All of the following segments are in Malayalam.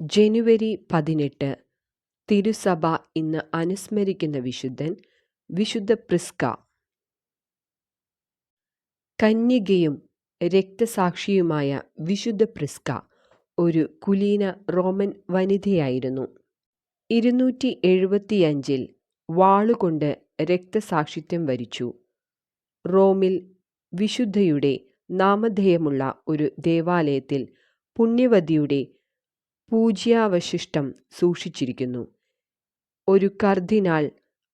ജനുവരി പതിനെട്ട് തിരുസഭ ഇന്ന് അനുസ്മരിക്കുന്ന വിശുദ്ധൻ വിശുദ്ധ പ്രിസ്ക. കന്യകയും രക്തസാക്ഷിയുമായ വിശുദ്ധ പ്രിസ്ക ഒരു കുലീന റോമൻ വനിതയായിരുന്നു. ഇരുന്നൂറ്റി എഴുപത്തിയഞ്ചിൽ വാളുകൊണ്ട് രക്തസാക്ഷിത്വം വരിച്ചു. റോമിൽ വിശുദ്ധയുടെ നാമധേയമുള്ള ഒരു ദേവാലയത്തിൽ പുണ്യവതിയുടെ പൂജ്യാവശിഷ്ടം സൂക്ഷിച്ചിരിക്കുന്നു. ഒരു കർദിനാൾ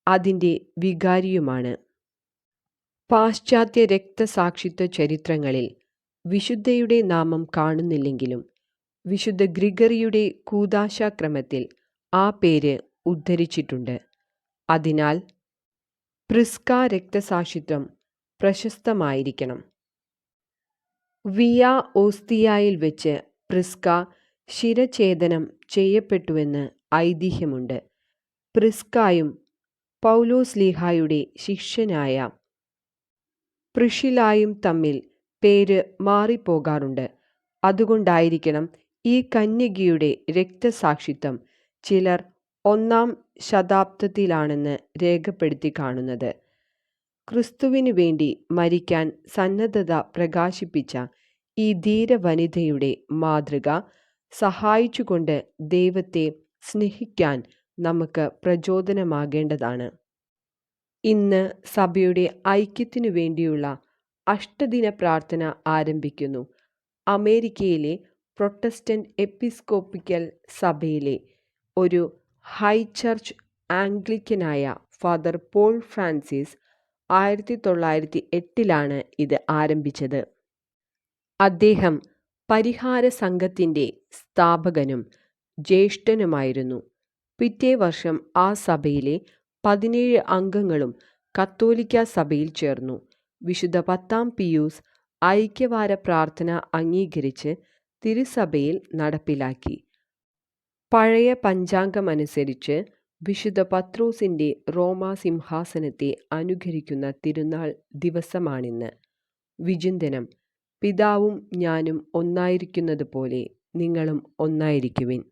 അതിന്റെ വികാരിയുമാണ്. പാശ്ചാത്യ രക്തസാക്ഷിത്വ ചരിത്രങ്ങളിൽ വിശുദ്ധയുടെ നാമം കാണുന്നില്ലെങ്കിലും വിശുദ്ധ ഗ്രിഗറിയുടെ കൂതാശാക്രമത്തിൽ ആ പേര് ഉദ്ധരിച്ചിട്ടുണ്ട്. അതിനാൽ പ്രിസ്ക രക്തസാക്ഷിത്വം പ്രശസ്തമായിരിക്കണം. വിയ ഓസ്തിയായിൽ വെച്ച് പ്രിസ്ക ശിരഛേദനം ചെയ്യപ്പെട്ടുവെന്ന് ഐതിഹ്യമുണ്ട്. പ്രിസ്കായും പൗലോസ്ലീഹായുടെ ശിഷ്യനായ പ്രിഷിലായും തമ്മിൽ പേര് മാറിപ്പോകാറുണ്ട്. അതുകൊണ്ടായിരിക്കണം ഈ കന്യകയുടെ രക്തസാക്ഷിത്വം ചിലർ ഒന്നാം ശതാബ്ദത്തിലാണെന്ന് രേഖപ്പെടുത്തി കാണുന്നത്. ക്രിസ്തുവിനു വേണ്ടി മരിക്കാൻ സന്നദ്ധത പ്രകാശിപ്പിച്ച ഈ ധീരവനിതയുടെ മാതൃക സഹായിച്ചുകൊണ്ട് ദൈവത്തെ സ്നേഹിക്കാൻ നമുക്ക് പ്രചോദനമാകേണ്ടതാണ്. ഇന്ന് സഭയുടെ ഐക്യത്തിനു വേണ്ടിയുള്ള അഷ്ടദിന പ്രാർത്ഥന ആരംഭിക്കുന്നു. അമേരിക്കയിലെ പ്രൊട്ടസ്റ്റന്റ് എപ്പിസ്കോപ്പിക്കൽ സഭയിലെ ഒരു ഹൈ ചർച്ച് ആംഗ്ലിക്കനായ ഫാദർ പോൾ ഫ്രാൻസിസ് ആയിരത്തി തൊള്ളായിരത്തി എട്ടിലാണ് ഇത് ആരംഭിച്ചത്. അദ്ദേഹം പരിഹാര സംഘത്തിന്റെ സ്ഥാപകനും ജ്യേഷ്ഠനുമായിരുന്നു. പിറ്റേ വർഷം ആ സഭയിലെ പതിനേഴ് അംഗങ്ങളും കത്തോലിക്ക സഭയിൽ ചേർന്നു. വിശുദ്ധ പത്താം പിയൂസ് ഐക്യവാര പ്രാർത്ഥന അംഗീകരിച്ച് തിരുസഭയിൽ നടപ്പിലാക്കി. പഴയ പഞ്ചാംഗമനുസരിച്ച് വിശുദ്ധ പത്രോസിന്റെ റോമാ സിംഹാസനത്തെ അനുകരിക്കുന്ന തിരുനാൾ ദിവസമാണിന്ന്. വിചിന്തനം പിതാവും ഞാനും ഒന്നായിരിക്കുന്നതുപോലെ നിങ്ങളും ഒന്നായിരിക്കുവിൻ.